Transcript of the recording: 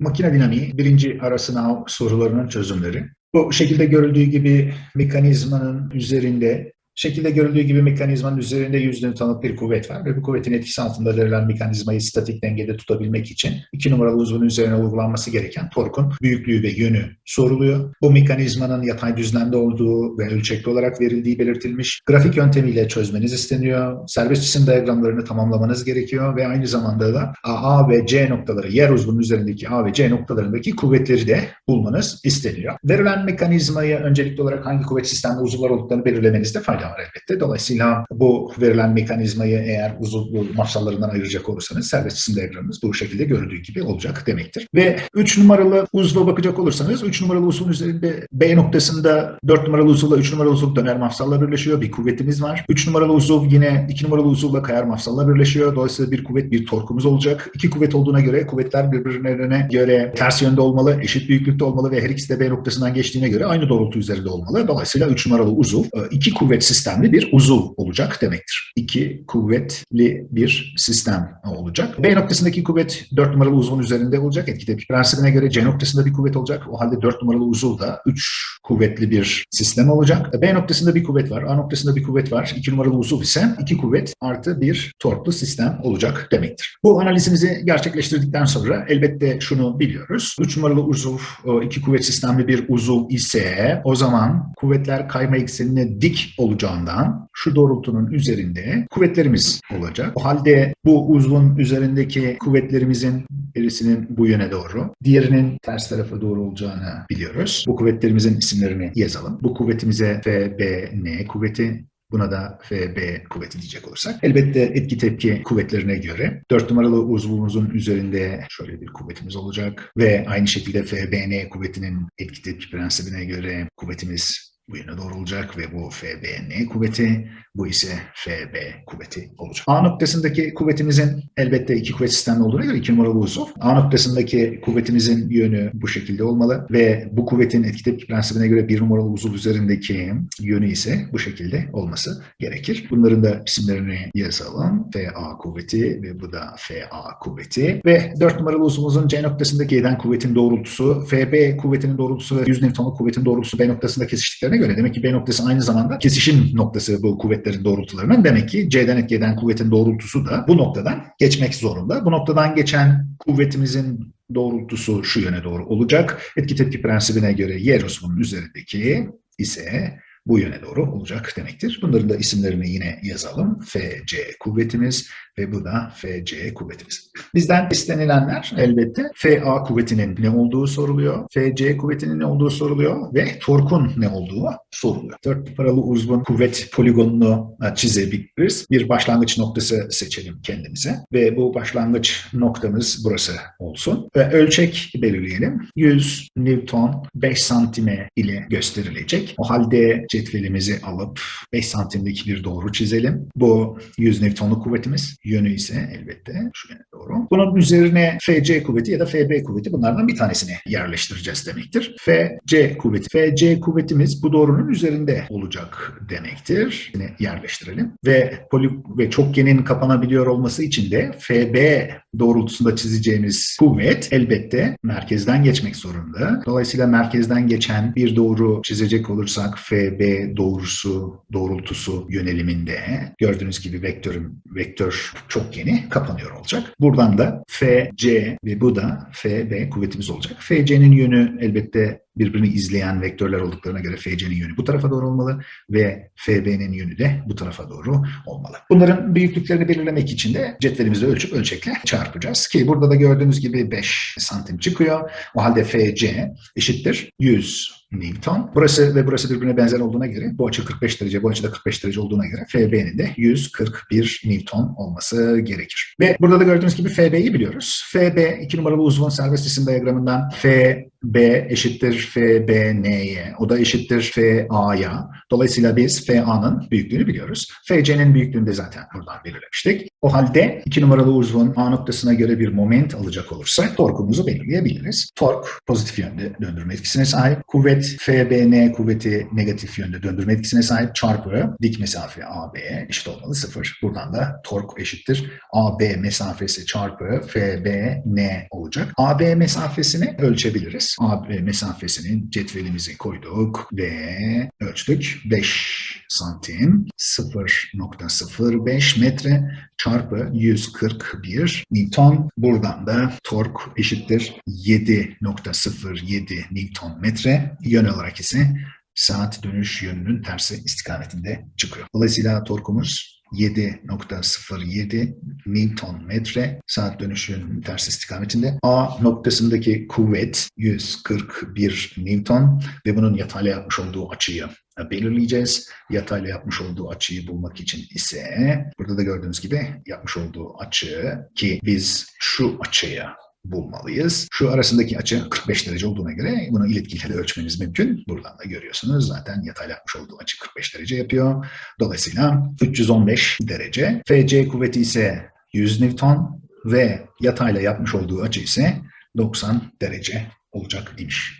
Makine dinamiği birinci ara sınav sorularının çözümleri. Bu şekilde görüldüğü gibi mekanizmanın üzerinde şekilde görüldüğü gibi mekanizmanın üzerinde 100 Newton'luk bir kuvvet var ve bu kuvvetin etkisi altında verilen mekanizmayı statik dengede tutabilmek için iki numaralı uzvunun üzerine uygulanması gereken torkun büyüklüğü ve yönü soruluyor. Bu mekanizmanın yatay düzlemde olduğu ve ölçekli olarak verildiği belirtilmiş. Grafik yöntemiyle çözmeniz isteniyor. Serbest cisim diyagramlarını tamamlamanız gerekiyor ve aynı zamanda da A ve C noktaları, yer uzvunun üzerindeki A ve C noktalarındaki kuvvetleri de bulmanız isteniyor. Verilen mekanizmayı öncelikli olarak hangi kuvvet sistemde uzuvlar olduklarını belirlemenizde fayda var elbette. Dolayısıyla bu verilen mekanizmayı eğer uzuvlu mafsallarından ayıracak olursanız serbest cisim bu şekilde görüldüğü gibi olacak demektir. Ve 3 numaralı uzva bakacak olursanız 3 numaralı uzvun üzerinde B noktasında 4 numaralı uzuvla 3 numaralı uzuv döner mafsalla birleşiyor. Bir kuvvetimiz var. 3 numaralı uzuv yine 2 numaralı uzuvla kayar mafsalla birleşiyor. Dolayısıyla bir kuvvet bir torkumuz olacak. İki kuvvet olduğuna göre kuvvetler birbirlerine göre ters yönde olmalı, eşit büyüklükte olmalı ve her ikisi de B noktasından geçtiğine göre aynı doğrultu üzerinde olmalı. Dolayısıyla 3 numaralı uzuv e, iki kuvvet sistemli bir uzuv olacak demektir. İki kuvvetli bir sistem olacak. B noktasındaki kuvvet 4 numaralı uzvun üzerinde olacak. Etki tepki prensibine göre C noktasında bir kuvvet olacak. O halde 4 numaralı uzuv da 3 kuvvetli bir sistem olacak. B noktasında bir kuvvet var. A noktasında bir kuvvet var. 2 numaralı uzuv ise 2 kuvvet artı bir torklu sistem olacak demektir. Bu analizimizi gerçekleştirdikten sonra elbette şunu biliyoruz. 3 numaralı uzuv iki kuvvet sistemli bir uzuv ise o zaman kuvvetler kayma eksenine dik olacağından şu doğrultunun üzerinde kuvvetlerimiz olacak. O halde bu uzvun üzerindeki kuvvetlerimizin birisinin bu yöne doğru, diğerinin ters tarafa doğru olacağını biliyoruz. Bu kuvvetlerimizin isimlerini yazalım. Bu kuvvetimize FBN kuvveti, Buna da FB kuvveti diyecek olursak. Elbette etki tepki kuvvetlerine göre 4 numaralı uzvumuzun üzerinde şöyle bir kuvvetimiz olacak ve aynı şekilde FBN kuvvetinin etki tepki prensibine göre kuvvetimiz bu yöne doğru olacak ve bu FBN kuvveti, bu ise FB kuvveti olacak. A noktasındaki kuvvetimizin elbette iki kuvvet sistemli olduğuna göre iki numaralı uzuv. A noktasındaki kuvvetimizin yönü bu şekilde olmalı ve bu kuvvetin etki tepki prensibine göre bir numaralı uzuv üzerindeki yönü ise bu şekilde olması gerekir. Bunların da isimlerini yazalım. FA kuvveti ve bu da FA kuvveti ve 4 numaralı uzuvumuzun C noktasındaki eden kuvvetin doğrultusu, FB kuvvetinin doğrultusu ve 100 Newton'luk kuvvetin doğrultusu B noktasında kesiştiklerine göre demek ki B noktası aynı zamanda kesişim noktası bu kuvvetlerin doğrultularının. Demek ki C'den etki eden kuvvetin doğrultusu da bu noktadan geçmek zorunda. Bu noktadan geçen kuvvetimizin doğrultusu şu yöne doğru olacak. Etki tepki prensibine göre yer uzvunun üzerindeki ise bu yöne doğru olacak demektir. Bunların da isimlerini yine yazalım. FC kuvvetimiz ve bu da FC kuvvetimiz. Bizden istenilenler elbette FA kuvvetinin ne olduğu soruluyor, FC kuvvetinin ne olduğu soruluyor ve torkun ne olduğu soruluyor. Dört paralı uzvun kuvvet poligonunu çizebiliriz. Bir başlangıç noktası seçelim kendimize ve bu başlangıç noktamız burası olsun. Ve ölçek belirleyelim. 100 Newton 5 santime ile gösterilecek. O halde cetvelimizi alıp 5 santimlik bir doğru çizelim. Bu 100 Newton'luk kuvvetimiz. Yönü ise elbette şu yöne doğru. Bunun üzerine FC kuvveti ya da FB kuvveti bunlardan bir tanesini yerleştireceğiz demektir. FC kuvveti. FC kuvvetimiz bu doğrunun üzerinde olacak demektir. Yine yerleştirelim. Ve poli ve çokgenin kapanabiliyor olması için de FB doğrultusunda çizeceğimiz kuvvet elbette merkezden geçmek zorunda. Dolayısıyla merkezden geçen bir doğru çizecek olursak FB doğrusu, doğrultusu yöneliminde gördüğünüz gibi vektörüm, vektör çokgeni kapanıyor olacak. Buradan da FC ve bu da FB kuvvetimiz olacak. FC'nin yönü elbette birbirini izleyen vektörler olduklarına göre FC'nin yönü bu tarafa doğru olmalı ve FB'nin yönü de bu tarafa doğru olmalı. Bunların büyüklüklerini belirlemek için de cetvelimizde ölçüp ölçekle çarpacağız. Ki burada da gördüğünüz gibi 5 santim çıkıyor. O halde FC eşittir 100 Newton. Burası ve burası birbirine benzer olduğuna göre bu açı 45 derece, bu açı da 45 derece olduğuna göre FB'nin de 141 Newton olması gerekir. Ve burada da gördüğünüz gibi FB'yi biliyoruz. FB 2 numaralı uzvun serbest cisim diyagramından F B eşittir FBN'ye. O da eşittir FA'ya. Dolayısıyla biz FA'nın büyüklüğünü biliyoruz. FC'nin büyüklüğünü de zaten buradan belirlemiştik. O halde iki numaralı uzvun A noktasına göre bir moment alacak olursak torkumuzu belirleyebiliriz. Tork pozitif yönde döndürme etkisine sahip. Kuvvet FBN kuvveti negatif yönde döndürme etkisine sahip çarpı dik mesafe AB eşit olmalı sıfır. Buradan da tork eşittir AB mesafesi çarpı FBN olacak. AB mesafesini ölçebiliriz. AB mesafesini cetvelimize koyduk ve ölçtük. 5 santim 0.05 metre çarpı 141 Newton. Buradan da tork eşittir 7.07 Newton metre. Yön olarak ise saat dönüş yönünün tersi istikametinde çıkıyor. Dolayısıyla torkumuz 7.07 Newton metre saat dönüş yönünün ters istikametinde. A noktasındaki kuvvet 141 Newton ve bunun yatayla yapmış olduğu açıyı belirleyeceğiz. Yatayla yapmış olduğu açıyı bulmak için ise burada da gördüğünüz gibi yapmış olduğu açı ki biz şu açıyı bulmalıyız. Şu arasındaki açı 45 derece olduğuna göre bunu iletkiyle de ölçmemiz mümkün. Buradan da görüyorsunuz zaten yatayla yapmış olduğu açı 45 derece yapıyor. Dolayısıyla 315 derece. FC kuvveti ise 100 Newton ve yatayla yapmış olduğu açı ise 90 derece olacak demiş.